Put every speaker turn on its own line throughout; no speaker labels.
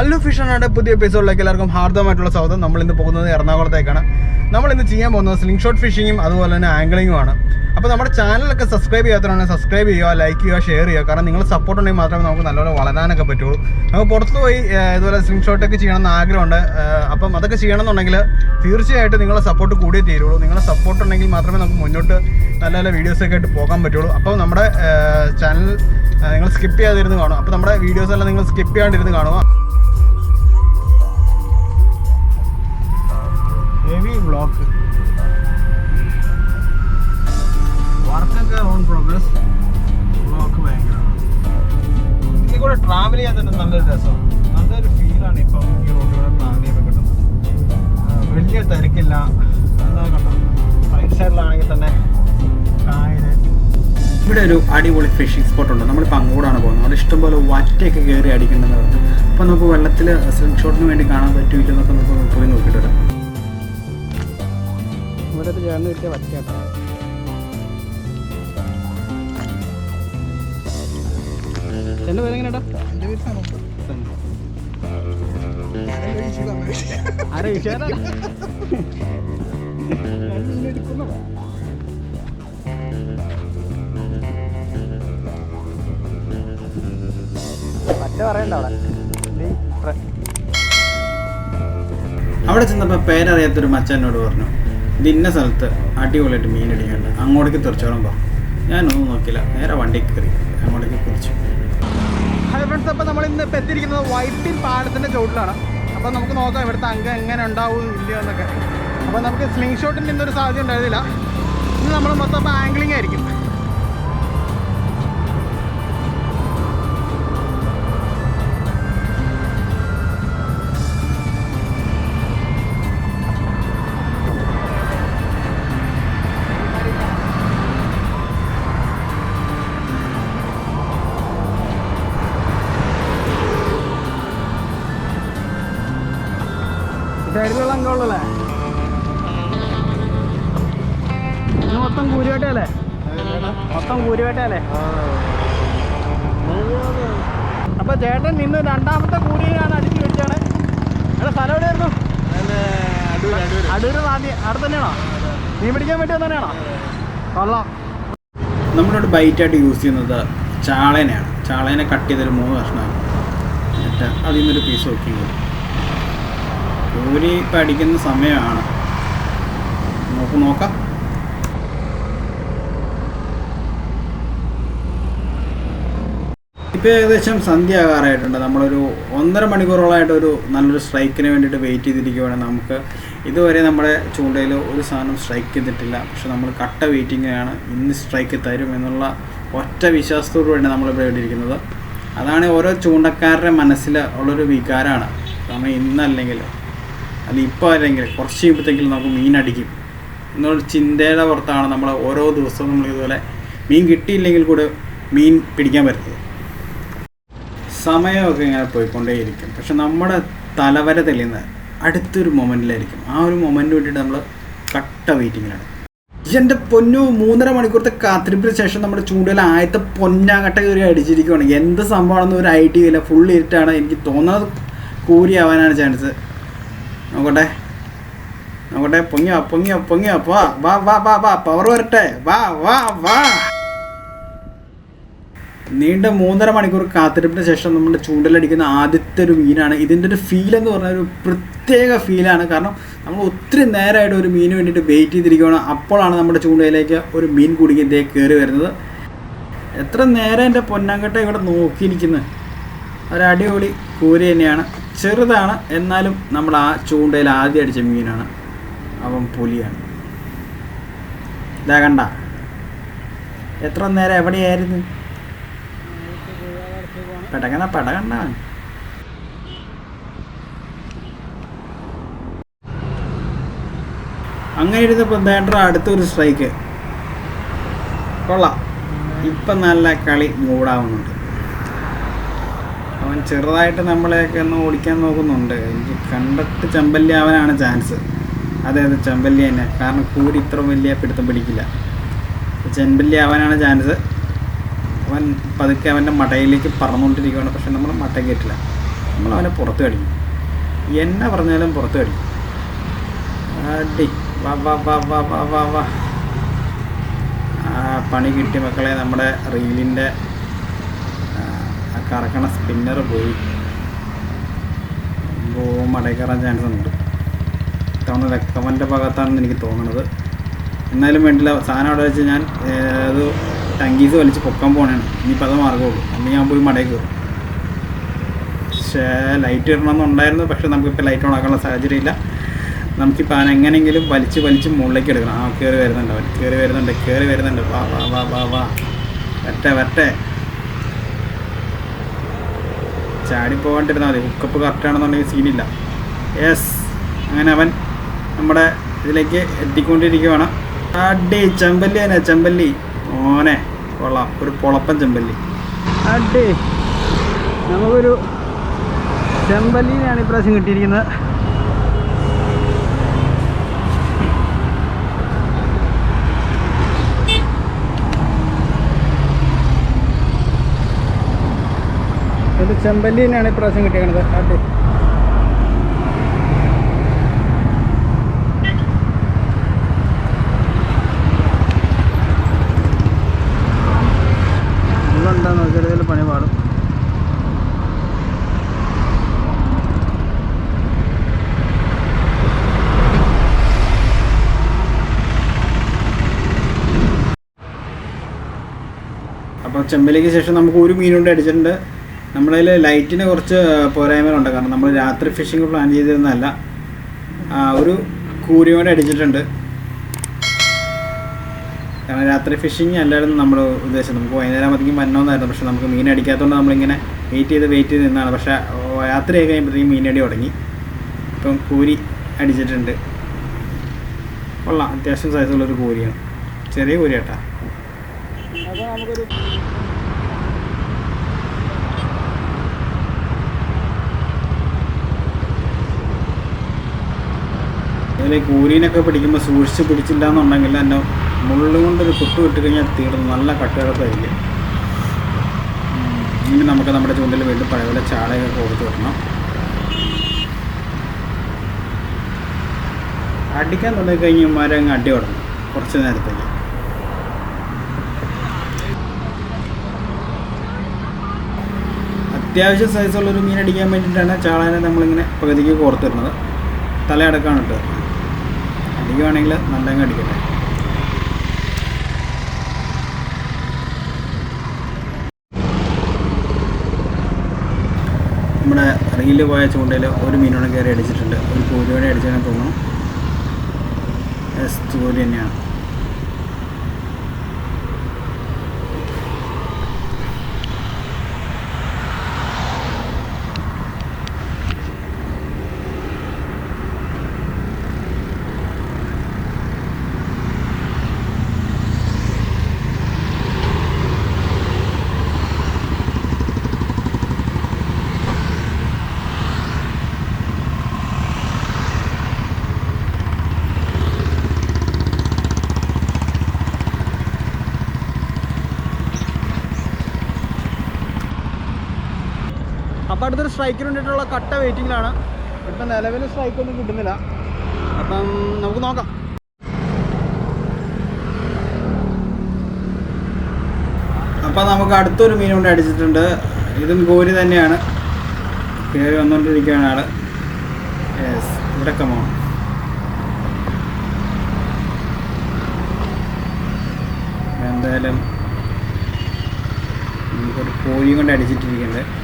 മല്ലു ഫിഷനാണ് പുതിയ എപ്പിസോഡിലേക്ക് എല്ലാവർക്കും ഹാർദമായിട്ടുള്ള സ്വാഗതം. നമ്മൾ ഇന്ന് പോകുന്നത് എറണാകുളത്തേക്കാണ്. നമ്മൾ ഇന്ന് ചെയ്യാൻ പോകുന്നത് സ്ലിംഗ് ഷോട്ട് ഫിഷിങ്ങും അതുപോലെ തന്നെ ആംഗ്ലിങ്ങും ആണ്. അപ്പോൾ നമ്മുടെ ചാനലൊക്കെ സബ്സ്ക്രൈബ് ചെയ്യാത്തവരാണെങ്കിൽ സബ്സ്ക്രൈബ് ചെയ്യുക ലൈക്ക് ചെയ്യുക ഷെയർ ചെയ്യുക. കാരണം നിങ്ങൾ സപ്പോർട്ട് ഉണ്ടെങ്കിൽ മാത്രമേ നമുക്ക് നല്ലപോലെ വളരാനൊക്കെ പറ്റുള്ളൂ. നമുക്ക് പുറത്ത് പോയി ഇതുപോലെ സ്ലിംഗ് ഷോട്ടൊക്കെ ചെയ്യണമെന്ന് ആഗ്രഹമുണ്ട്. അപ്പം അതൊക്കെ ചെയ്യണമെന്നുണ്ടെങ്കിൽ തീർച്ചയായിട്ടും നിങ്ങളെ സപ്പോർട്ട് കൂടിയേ തീരുള്ളൂ. നിങ്ങളെ സപ്പോർട്ട് ഉണ്ടെങ്കിൽ മാത്രമേ നമുക്ക് മുന്നോട്ട് നല്ല നല്ല വീഡിയോസൊക്കെ ആയിട്ട് പോകാൻ പറ്റുള്ളൂ. അപ്പോൾ നമ്മുടെ ചാനൽ നിങ്ങൾ സ്കിപ്പ് ചെയ്യാതിരുന്ന് കാണും അപ്പോൾ നമ്മുടെ വീഡിയോസ് എല്ലാം നിങ്ങൾ സ്കിപ്പ് ചെയ്യാണ്ടിരുന്ന് കാണുക. ഹെവി ബ്ലോക്ക് വർക്കൊക്കെ ഓൺ പ്രോഗ്രസ് ബ്ലോക്ക് ഭയങ്കരമാണ് ഇതിൽ കൂടെ ട്രാവൽ ചെയ്യാൻ തന്നെ നല്ലൊരു രസം. നല്ലൊരു ഫീലാണ് ഇപ്പം ഈ റോഡിലൂടെ ട്രാവൽ ചെയ്യുമ്പോൾ കിട്ടുന്നത്. വലിയ തിരക്കില്ല. എന്താ കണ്ടോ? റൈറ്റ് സൈഡിലാണെങ്കിൽ തന്നെ കായൽ.
ഇവിടെ ഒരു അടിപൊളി ഫിഷിംഗ് സ്പോട്ട് ഉണ്ട്. നമ്മളിപ്പോൾ അങ്ങോട്ടാണ് പോകുന്നത്. അവിടെ ഇഷ്ടംപോലെ വറ്റയൊക്കെ കയറി അടിക്കേണ്ടത് അപ്പോൾ നമുക്ക് വെള്ളത്തിൽ സ്ലിംഗ് ഷോട്ടിന് വേണ്ടി കാണാൻ പറ്റുമില്ല എന്നൊക്കെ നമുക്ക് പോയി നോക്കിയിട്ട് വരാം.
ഇവിടെ ചേർന്ന് കിട്ടിയ വറ്റയാട്ടോ എന്റെ പേര് എങ്ങനെയാ ആരെ പറയണ്ട അവിടെ.
അവിടെ ചെന്നപ്പോൾ പേരറിയാത്തൊരു മച്ചനോട് എന്നോട് പറഞ്ഞു. ഇത് ഇന്ന സ്ഥലത്ത് അടിപൊളിയായിട്ട് മീൻ അടിക്കാണ്ട് അങ്ങോട്ടേക്ക് തെറിച്ചോളം പറഞ്ഞു ഞാനൊന്നും നോക്കില്ല. നേരെ വണ്ടി കയറി അങ്ങോട്ടേക്ക് കുറിച്ചു
ഹായ് ഫ്രണ്ട്സ് അപ്പോൾ നമ്മൾ ഇന്ന് ഇപ്പം എത്തിയിരിക്കുന്നത് വൈപ്പിൻ പാലത്തിന്റെ ചോട്ടിലാണ് അപ്പോൾ നമുക്ക് നോക്കാം ഇവിടുത്തെ അംഗം എങ്ങനെ ഉണ്ടാവും ഇല്ല എന്നൊക്കെ. അപ്പോൾ നമുക്ക് സ്ലിംഗ് ഷോട്ടിന്റെ ഇന്നൊരു സാധ്യത ഉണ്ടായിരുന്നില്ല. ഇന്ന് നമ്മൾ മൊത്തം ആംഗ്ലിംഗ് ആയിരിക്കും. കൂരുവേട്ടയല്ലേ അപ്പൊ ചേട്ടൻ നിന്ന് രണ്ടാമത്തെ കൂരിയാണ് അടിച്ചു വെച്ചാണ് എവിടെ സ്ഥലം എവിടെയായിരുന്നു? അടൂര് നാന്തി അവിടെ തന്നെയാണോ? മീൻ പിടിക്കാൻ വേണ്ടി തന്നെയാണോ? കൊള്ളാം.
നമ്മളോട് ബൈറ്റായിട്ട് യൂസ് ചെയ്യുന്നത് ചാളേനെയാണ്. ചാളേനെ കട്ട് ചെയ്തൊരു മൂന്ന് കഷ്ണമാണ്. എന്നിട്ട് അതിൽ നിന്നൊരു പീസ് നോക്കി കൂലി ഇപ്പം അടിക്കുന്ന സമയമാണ്. നമുക്ക് നോക്കാം. ഇപ്പോൾ ഏകദേശം സന്ധ്യ ആകാറായിട്ടുണ്ട് നമ്മളൊരു ഒന്നര മണിക്കൂറോളമായിട്ട് ഒരു നല്ലൊരു സ്ട്രൈക്കിന് വേണ്ടിയിട്ട് വെയിറ്റ് ചെയ്തിരിക്കുകയാണ് നമുക്ക്. ഇതുവരെ നമ്മുടെ ചൂണ്ടയിൽ ഒരു സാധനം സ്ട്രൈക്ക് ചെയ്തിട്ടില്ല. പക്ഷെ നമ്മൾ കട്ട വെയിറ്റിങ്ങാണ് ഇന്ന് സ്ട്രൈക്ക് തരും എന്നുള്ള ഒറ്റ വിശ്വാസത്തോടു കൂടി നമ്മളിവിടെ ഇവിടെ അതാണ് ഓരോ ചൂണ്ടക്കാരുടെ മനസ്സിൽ ഉള്ളൊരു വികാരമാണ് കാരണം ഇന്നല്ലെങ്കിൽ അല്ല ഇപ്പോൾ അല്ലെങ്കിൽ കുറച്ച് കഴിയുമ്പോഴത്തേക്കും നമുക്ക് മീൻ അടിക്കും. എന്നുള്ള ചിന്തയുടെ പുറത്താണ് നമ്മൾ ഓരോ ദിവസവും നമ്മൾ ഇതുപോലെ മീൻ കിട്ടിയില്ലെങ്കിൽ കൂടെ മീൻ പിടിക്കാൻ പറ്റുന്നത്. സമയമൊക്കെ ഇങ്ങനെ പോയിക്കൊണ്ടേയിരിക്കും. പക്ഷെ നമ്മുടെ തലവര തെളിയുന്ന അടുത്തൊരു മൊമെന്റിലായിരിക്കും ആ ഒരു മൊമെന്റ് വേണ്ടിയിട്ട് നമ്മൾ കട്ട വെയിറ്റിങ്ങിലാണ്. എന്റെ പൊന്നു മൂന്നര മണിക്കൂറത്തെ കാത്തിരിപ്പിന് ശേഷം നമ്മുടെ ചൂടിൽ ആദ്യത്തെ പൊന്നാകട്ട കയറി അടിച്ചിരിക്കുകയാണ് എന്ത് സംഭവമാണെന്ന് ഒരു ഐഡിയ ഇല്ല. ഫുൾ ഇരുട്ടാണ്. എനിക്ക് തോന്നുന്നത് കൂരിയാവാനാണ് ചാൻസ് നോക്കട്ടെ. നോക്കട്ടെ. പൊങ്ങിയാ പൊങ്ങിയാ പൊങ്ങിയാ. വാ വാ വാ വാ. പവർ വരട്ടെ. വാ വാ വാ. നീണ്ട മൂന്നര മണിക്കൂർ കാത്തിരിപ്പിന് ശേഷം നമ്മുടെ ചൂണ്ടലടിക്കുന്ന ആദ്യത്തെ ഒരു മീനാണ്. ഇതിന്റെ ഒരു ഫീൽ എന്ന് പറഞ്ഞാൽ ഒരു പ്രത്യേക ഫീലാണ് കാരണം നമ്മൾ ഒത്തിരി നേരമായിട്ട് ഒരു മീന് വേണ്ടിയിട്ട് വെയിറ്റ് ചെയ്തിരിക്കുകയാണ്. അപ്പോഴാണ് നമ്മുടെ ചൂണ്ടയിലേക്ക് ഒരു മീൻ കുടുങ്ങി ഇതേ കയറി വരുന്നത്. എത്ര നേരം എന്റെ പൊന്നാങ്കട്ട ഇവിടെ നോക്കിയിരിക്കുന്നത്? ഒരു അടിപൊളി കൂര തന്നെയാണ്. ചെറുതാണ്. എന്നാലും നമ്മൾ ആ ചൂണ്ടയിൽ ആദ്യം അടിച്ച മീനാണ്. അവൻ പുലിയാണ്. ഇതാ കണ്ട. എത്ര നേരം എവിടെയായിരുന്നു? പെടകണ പെടകണ്ട അങ്ങനെ ഇരുന്നപ്പോൾ എന്തായാലും അടുത്തൊരു സ്ട്രൈക്ക് കൊള്ളാം. ഇപ്പം നല്ല കളി മൂടാവുന്നുണ്ട്. അവൻ ചെറുതായിട്ട് നമ്മളെയൊക്കെ ഒന്ന് ഓടിക്കാൻ നോക്കുന്നുണ്ട്. എനിക്ക് കണ്ടിട്ട് ചെമ്പല്ലി അവനാണ് ചാൻസ് അതെ അതെ ചെമ്പല്ലി തന്നെ. കാരണം കൂടി ഇത്ര വലിയ പിടുത്തം പിടിക്കില്ല. ചെമ്പല്ലി അവനാണ് ചാൻസ് അവൻ പതുക്കെ അവന്റെ മടയിലേക്ക് പറന്നുകൊണ്ടിരിക്കുകയാണ് പക്ഷെ നമ്മൾ മട്ട കയറ്റില്ല നമ്മൾ അവനെ പുറത്ത് കടിക്കും. എന്നെ പറഞ്ഞാലും പുറത്ത് കടിക്കും. അടി വാ വാ വാ വാ വാ പണി കിട്ടി മക്കളെ നമ്മുടെ റീലിന്റെ കറക്കണ സ്പിന്നർ പോയി. മടയിൽ കയറാൻ ചാൻസ് ഉണ്ട്. തവണ ലക്കവന്റെ ഭാഗത്താണെന്ന് എനിക്ക് തോന്നുന്നത് എന്നാലും വേണ്ടില്ല സാധനം അവിടെ വെച്ച് ഞാൻ അത് ടങ്കീസ് വലിച്ച് പൊക്കാൻ പോകണാണ് ഇനിയിപ്പോൾ അത് മാർഗമുള്ളൂ അന്ന് ഞാൻ പോയി മടയിൽ കയറും പക്ഷേ ലൈറ്റ് ഇടണമെന്നുണ്ടായിരുന്നു പക്ഷേ നമുക്കിപ്പോൾ ലൈറ്റ് ഓൺ ആക്കാനുള്ള സാഹചര്യം ഇല്ല. നമുക്കിപ്പോൾ അവൻ എങ്ങനെയെങ്കിലും വലിച്ച് വലിച്ച് മുകളിലേക്ക് എടുക്കണം. ആ കയറി വരുന്നുണ്ട് അവൻ. കയറി വരുന്നുണ്ട് കയറി വരുന്നുണ്ട്. വാ വാ വാ വാ വാ. വരട്ടെ വരട്ടെ. ചാടി പോകാണ്ടിരുന്നാൽ മതി. ഹുക്കപ്പ് കറക്റ്റാണെന്നുണ്ടെങ്കിൽ സീനില്ല യെസ് അങ്ങനെ അവൻ നമ്മുടെ ഇതിലേക്ക് എത്തിക്കൊണ്ടിരിക്കുവാണ്. അടി ചെമ്പല്ലി തന്നെ ചെമ്പല്ലി. ഓനെ കൊള്ളാം. ഒരു പൊളപ്പൻ ചെമ്പല്ലി.
അടി. നമുക്കൊരു ചെമ്പല്ലിനെയാണ് ഇപ്രാവശ്യം കിട്ടിയിരിക്കുന്നത്. ചെമ്പല്ലിനെയാണ് ഇപ്രാവശ്യം കിട്ടിയിരിക്കുന്നത്. അടി. എന്താ നോക്കിയാൽ പണി പാടും.
അപ്പോൾ ചെമ്പലിക്ക് ശേഷം നമുക്ക് ഒരു മീനുകൊണ്ട് അടിച്ചിട്ടുണ്ട്. നമ്മളതിൽ ലൈറ്റിന് കുറച്ച് പോരായ്മകളുണ്ട്. കാരണം നമ്മൾ രാത്രി ഫിഷിംഗ് പ്ലാൻ ചെയ്തിരുന്നതല്ല. ഒരു കൂരിയോടെ അടിച്ചിട്ടുണ്ട്. കാരണം രാത്രി ഫിഷിങ് അല്ലായിരുന്നു നമ്മൾ ഉദ്ദേശം. നമുക്ക് വൈകുന്നേരം അധികം വരണമെന്നായിരുന്നു. പക്ഷെ നമുക്ക് മീൻ അടിക്കാത്തതുകൊണ്ട് നമ്മളിങ്ങനെ വെയിറ്റ് ചെയ്ത് വെയിറ്റ് ചെയ്ത് നിന്നാണ്. പക്ഷേ രാത്രി രാത്രിയായി കഴിയുമ്പോഴത്തേക്കും മീനടി തുടങ്ങി. ഇപ്പം കൂരി അടിച്ചിട്ടുണ്ട്. കൊള്ളാം. അത്യാവശ്യം സൈസുള്ളൊരു കൂരിയാണ്. ചെറിയ കൂരി കേട്ടാ
അപ്പോൾ നമുക്കൊരു
അതിൽ കൂരീനൊക്കെ പിടിക്കുമ്പോൾ സൂക്ഷിച്ച് പിടിച്ചില്ല എന്നുണ്ടെങ്കിൽ തന്നെ മുള്ളു കൊണ്ടൊരു കുത്തു ഇട്ട് കഴിഞ്ഞാൽ തീർന്ന് നല്ല കട്ടുകിടപ്പായിരിക്കും. ഇനി നമുക്ക് നമ്മുടെ ചൂണ്ടിൽ വീണ്ടും പഴയപോലെ ചാളയൊക്കെ കൊടുത്ത് വിടണം അടിക്കാൻ തുടങ്ങിക്കഴിഞ്ഞ് മരം അങ്ങ് അടി തുടങ്ങും കുറച്ച് നേരത്തേക്ക്. അത്യാവശ്യം സൈസുള്ളൊരു മീൻ അടിക്കാൻ വേണ്ടിയിട്ടാണ് ചാളനെ നമ്മളിങ്ങനെ പകുതിക്ക് കോർത്തിടുന്നത്. തലയടക്കാണ് ഇട്ടത്. അടിക്കുവാണെങ്കിൽ നല്ലങ്ങ് അടിക്കട്ടെ. നമ്മുടെ റീൽ പോയ ചൂണ്ടയിൽ ഒരു മീനോടെ കയറി അടിച്ചിട്ടുണ്ട്. ഒരു കൂലിയോടെ അടിച്ചാൽ തോന്നുന്നു എസ് ജോലി തന്നെയാണ്.
അപ്പോൾ അടുത്തൊരു സ്ട്രൈക്കിന് വേണ്ടിയിട്ടുള്ള കട്ട വെയിറ്റിങ്ങിലാണ് ഇപ്പം നിലവിൽ സ്ട്രൈക്കൊന്നും കിട്ടുന്നില്ല. അപ്പം നമുക്ക് നോക്കാം.
അപ്പം നമുക്ക് അടുത്തൊരു മീൻ കൊണ്ട് അടിച്ചിട്ടുണ്ട്. ഇതും കോരി തന്നെയാണ്. കയറി വന്നുകൊണ്ടിരിക്കുകയാണ് ആൾ. യെസ് ഇവിടെ കമോ എന്തായാലും നമുക്കൊരു കോഴിയും കൊണ്ട് അടിച്ചിട്ടിരിക്കുന്നുണ്ട്.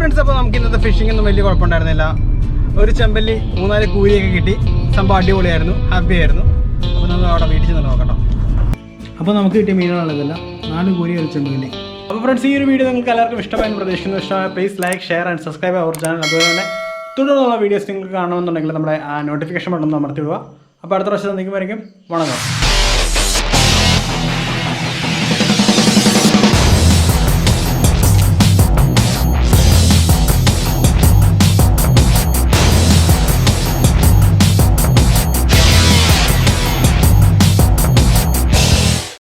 നമുക്ക് ഇന്നത്തെ ഫിഷിംഗ് ഒന്നും വലിയ കുഴപ്പമുണ്ടായിരുന്നില്ല. ഒരു ചെമ്പല്ലി മൂന്നാൽ കൂലിയൊക്കെ കിട്ടി. സംഭവം അടിപൊളിയായിരുന്നു. ഹാപ്പി ആയിരുന്നു. അപ്പോൾ നമ്മൾ അവിടെ വീട്ടിൽ ചെന്ന് നോക്കട്ടോ. അപ്പോൾ നമുക്ക് കിട്ടിയ മീനുകളാണിതല്ല നാല് കൂലി ഒരു ചെമ്പല്ലി. അപ്പോൾ ഫ്രണ്ട്സ് ഈ ഒരു വീഡിയോ നിങ്ങൾക്ക് എല്ലാവർക്കും ഇഷ്ടമായെന്ന് പ്രതീക്ഷിക്കുന്നു. ഇഷ്ടമായ please like share and subscribe our channel അതുപോലെ തന്നെ തുടർന്നുള്ള വീഡിയോസ് നിങ്ങൾക്ക് കാണണമെന്നുണ്ടെങ്കിൽ നമ്മുടെ നോട്ടിഫിക്കേഷൻ ബട്ടൺ അമർത്തി വിടുക അപ്പോൾ അടുത്ത പ്രാവശ്യം നിൽക്കുമ്പോഴേക്കും വണങ്ങാം